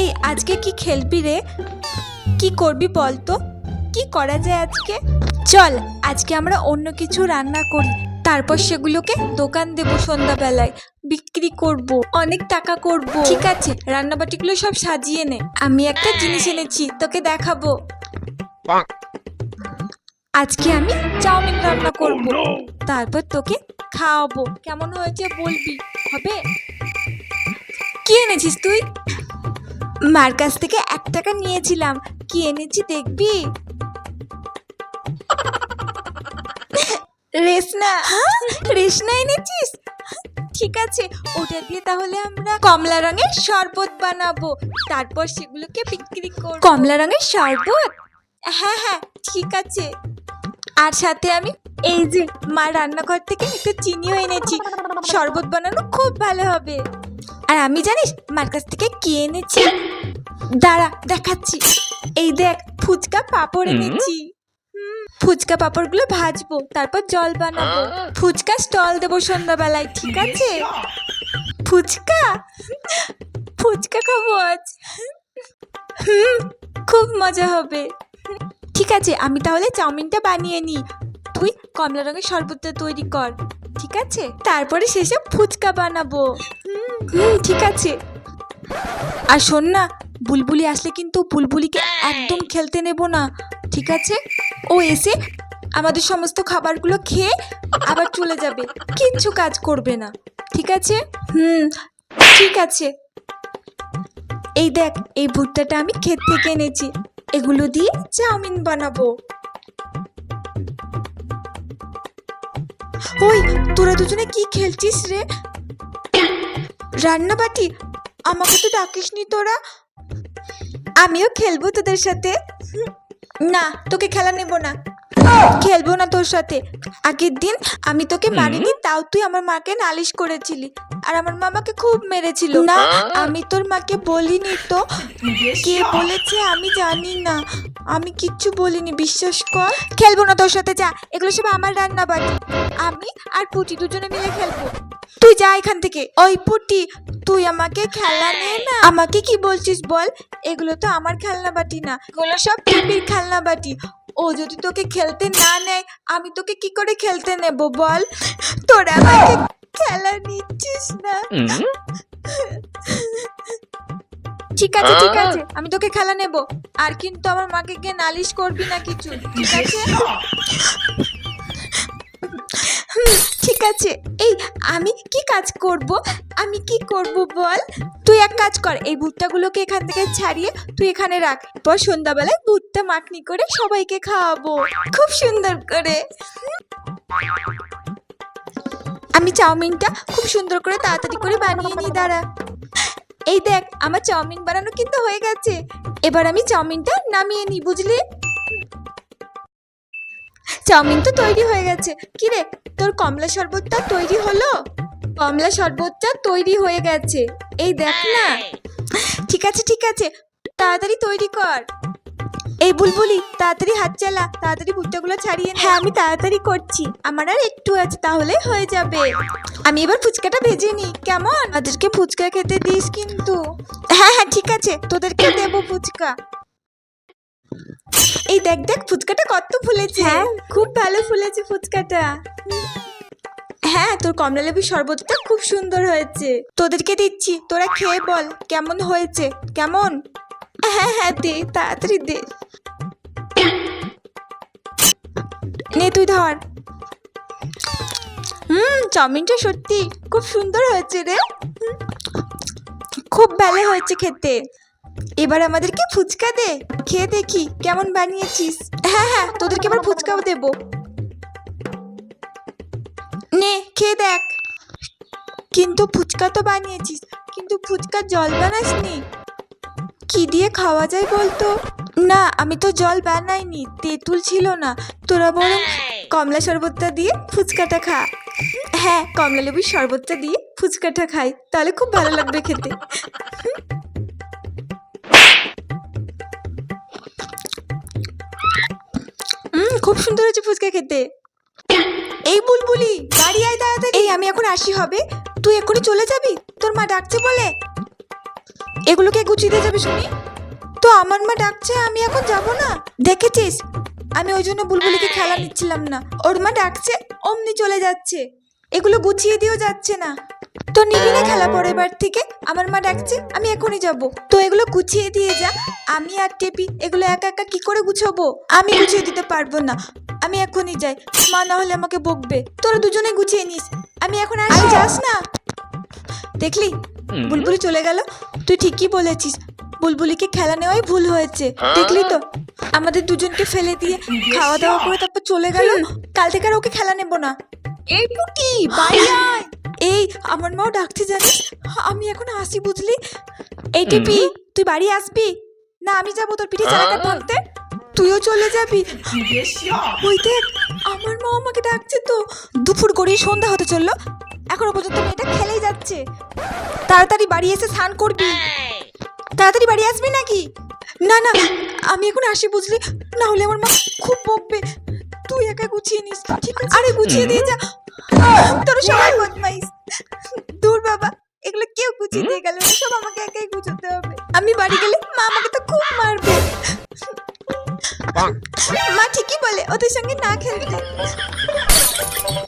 এই আজকে কি খেলবি রে? কি করবি বল তো কি করা যায় আজকে? চল আজকে আমরা অন্য কিছু রান্না করি। তারপর সেগুলোকে দোকান দেবো সন্ধ্যাবেলায়। বিক্রি করব অনেক টাকা করব। ঠিক আছে রান্নাবাটিগুলো সব সাজিয়ে নে। আমি একটা জিনিস এনেছি তোকে দেখাবো। আজকে আমি চাউমিন রান্না করব। তারপর তোকে খাওয়াবো। কেমন হয়েছে বলবি হবে? কি এনেছিস তুই? মার কাছ থেকে এক টাকা নিয়েছিলাম। কি এনেছি দেখবি? রেশনা। রেশনা এনেছিস? ঠিক আছে ওটা দিয়ে তাহলে আমরা কমলা রঙের শরবত বানাবো। তারপর সেগুলোকে বিক্রি করব। কমলা রঙের শরবত? হ্যাঁ হ্যাঁ ঠিক আছে। আর সাথে আমি এই যে মা রান্নাঘর থেকে একটু চিনিও এনেছি। শরবত বানানো খুব ভালো হবে। আর আমি জানিস মার কাছ থেকে কি এনেছি? দাঁড়া দেখাচ্ছি। এই দেখ ফুচকা পাঁপড় এনেছি। হুম, ফুচকা পাঁপড়গুলো ভাজবো তারপর জল বানাবো। ফুচকা স্টল দেবো সন্ধ্যাবেলায় ঠিক আছে? ফুচকা? ফুচকা খাব আজ। হুম খুব মজা হবে। ঠিক আছে আমি তাহলে চাউমিনটা বানিয়ে নিই। তুই কমলা রঙের শরবতটা তৈরি কর ঠিক আছে? তারপরে শেষে ফুচকা বানাবো। ঠিক আছে। আর শোন না, বুলবুলি আসলে কিন্তু বুলবুলিকে একদম খেলতে নেব না, ঠিক আছে? ও এসে আমাদের সমস্ত খাবারগুলো খেয়ে আবার চলে যাবে, কিচ্ছু কাজ করবে না, ঠিক আছে? হুম, ঠিক আছে। এই দেখ, এই ভুট্টাটা আমি ক্ষেত থেকে এনেছি, এগুলো দিয়ে চাউমিন বানাবো। ওই, তোরা দুজনে কি খেলছিস রে? রান্নাবাটি আমাকে তো ডাকিসনি তোরা। আমিও খেলব তোদের সাথে। না তোকে খেলা নেব না। খেলব না তোর সাথে। আগের দিন আমি তোকে মারিনি তাও তুই আমার মাকে নালিশ করেছিলি। আর আমার মামাকে খুব মেরেছিল। না। আমি তোর মাকে বলিনি তো। কে বলেছে আমি জানি না। আমি কিচ্ছু বলিনি বিশ্বাস কর। খেলব না তোর সাথে যা। এগুলো সব আমার রান্না বাটি আমি আর পুটি দুজনে মিলে খেলব। তুই যা এখান থেকে। ওই পুটি তুই আমাকে খেলা নে না। আমাকে কি বলছিস বল? এগুলো তো আমার খেলনা বাটি না। এগুলো সব টিপির খেলনা বাটি ও যদি তোকে খেলতে না নেয় আমি তোকে কি করে খেলতে নেব বল? তোরা আমাকে খেলা নিচ্ছিস না? ঠিক আছে ঠিক আছে আমি তোকে খেলা নেব। আর কিন্তু আমার মাকে গিয়ে নালিশ করবি না কিছু ঠিক আছে? ঠিক আছে। এই, আমি কি কাজ করব? আমি কি করব বল? তুই এক কাজ কর, এই ভুট্টাগুলোকে এখান থেকে ছাড়িয়ে তুই এখানে রাখ। পর সন্ধ্যাবেলায় ভুট্টা মাখনি করে সবাইকে খাওয়াবো। খুব সুন্দর করে। আমি চাউমিনটা খুব সুন্দর করে তাড়াতাড়ি করে বানিয়ে নিই, দাঁড়া। এই দেখ, আমার চাউমিন বানানো কিন্তু হয়ে গেছে। এবার আমি চাউমিনটা নামিয়ে নিই, বুঝলি? চাউমিন তো তৈরি হয়ে গেছে। কি রে তোর কমলা শরবতটা তৈরি হলো? কমলা শরবতটা তৈরি হয়ে গেছে। এই দেখ না। ঠিক আছে ঠিক আছে। তাড়াতাড়ি তৈরি কর। এই বুলবুলি তাড়াতাড়ি হাত চালা। তাড়াতাড়ি ভুট্টাগুলো ছাড়িয়ে নে। হ্যাঁ আমি তাড়াতাড়ি করছি। আমার আর একটু আছে তাহলে হয়ে যাবে। আমি এবার ফুচকাটা ভেজে নি কেমন? আমাদেরকে ফুচকা খেতে দিস কিন্তু। হ্যাঁ হ্যাঁ ঠিক আছে। তোদেরকে দেবো ফুচকা। দেখ দেখ ফুচকাটা কত ফুলেছে। হ্যাঁ খুব ভালো ফুলেছে ফুচকাটা। হ্যাঁ তোর কমলা লেবুর শরবতটা খুব সুন্দর হয়েছে। তোদেরকে দিচ্ছি তোরা খেয়ে বল কেমন হয়েছে? কেমন? হ্যাঁ হ্যাঁ দে তাড়াতাড়ি দে। নে তুই ধর। হুম চাউমিনটা সত্যি খুব সুন্দর হয়েছে রে। খুব ভালো হয়েছে খেতে। এবার আমাদেরকে ফুচকা দে। খেয়ে দেখি কেমন বানিয়েছিস। হ্যাঁ হ্যাঁ তোদেরকে এবার ফুচকাও দেবো। নে খেয়ে দেখ। কিন্তু ফুচকা তো বানিয়েছিস কিন্তু ফুচকার জল বানাসনি। কি দিয়ে খাওয়া যায় বলতো? না আমি তো জল বানাইনি তেঁতুল ছিল না। তোরা বরং কমলা শরবতটা দিয়ে ফুচকাটা খা। হ্যাঁ কমলা লেবুর শরবতটা দিয়ে ফুচকাটা খাই তাহলে খুব ভালো লাগবে খেতে। খুব সুন্দর হয়েছে ফুচকা খেতে। এই বুলবুলি বাড়ি আয় তাড়াতাড়ি। এই, আমি এখন আসি, হবে? তুই এক্ষুনি চলে যাবি? তোর মা ডাকছে বলে। এগুলোকে গুছিয়ে দিয়ে যাবে শুনি? তো আমার মা ডাকছে, আমি এখন যাব না। দেখেছিস? আমি ওই জন্য বুলবুলিকে খেলা নিচ্ছিলাম না। ওর মা ডাকছে, অমনি চলে যাচ্ছে। এগুলো গুছিয়ে দিয়েও যাচ্ছে না। তো নিবি না খেলা পরের বার থেকে? আমার মা ডাকছে, আমি এখনই যাব। তো এগুলো গুছিয়ে দিয়ে যা। আমি আর টেপি এগুলো একা একা কি করে গুছাবো? আমি গুছিয়ে দিতে পারব না। আমি এখনই যাই। মা না হলে আমাকে বকবে। তোরা দুজনে গুছিয়ে নিস। আমি এখন আর যাস না। দেখলি? বুলবুলি চলে গেল। তুই ঠিকই বলেছিস। বুলবুলিকে খেলা নেওয়াই ভুল হয়েছে। দেখলি তো? আমাদের দুজনকে ফেলে দিয়ে খাওয়া দাওয়া করে তারপর চলে গেল। কাল থেকে আর ওকে খেলা নেব না। এই পুটি আয়। এই আমার মাও ডাকছে জানিস? আমি এখন আসি বুঝলি? এই টিপি তুই বাড়ি আসবি? না আমি যাব তোর পিঠে চালাটা ভাঙতে। তুইও চলে যাবি। ওই দেখ আমার মা আমাকে ডাকছে তো। দুপুর করেই সন্ধ্যা হতে চলল। এখনও পর্যন্ত মেয়েটা খেলেই যাচ্ছে। তাড়াতাড়ি বাড়ি এসে স্নান করবি। তাড়াতাড়ি বাড়ি আসবি নাকি? না না আমি এখন আসি বুঝলি। না হলে আমার মা খুব বকবে। তুই একা গুছিয়ে নিস। ঠিক আছে। আরে গুছিয়ে দিয়ে যা। তোর সবাই বদমাইশ। দূর বাবা। এগুলো কেউ গুছিয়ে গেল সব আমাকে একাই গুছোতে হবে। আমি বাড়ি গেলে মা আমাকে তো খুব মারবে। মা ঠিকই বলে ওদের সঙ্গে না খেলতে।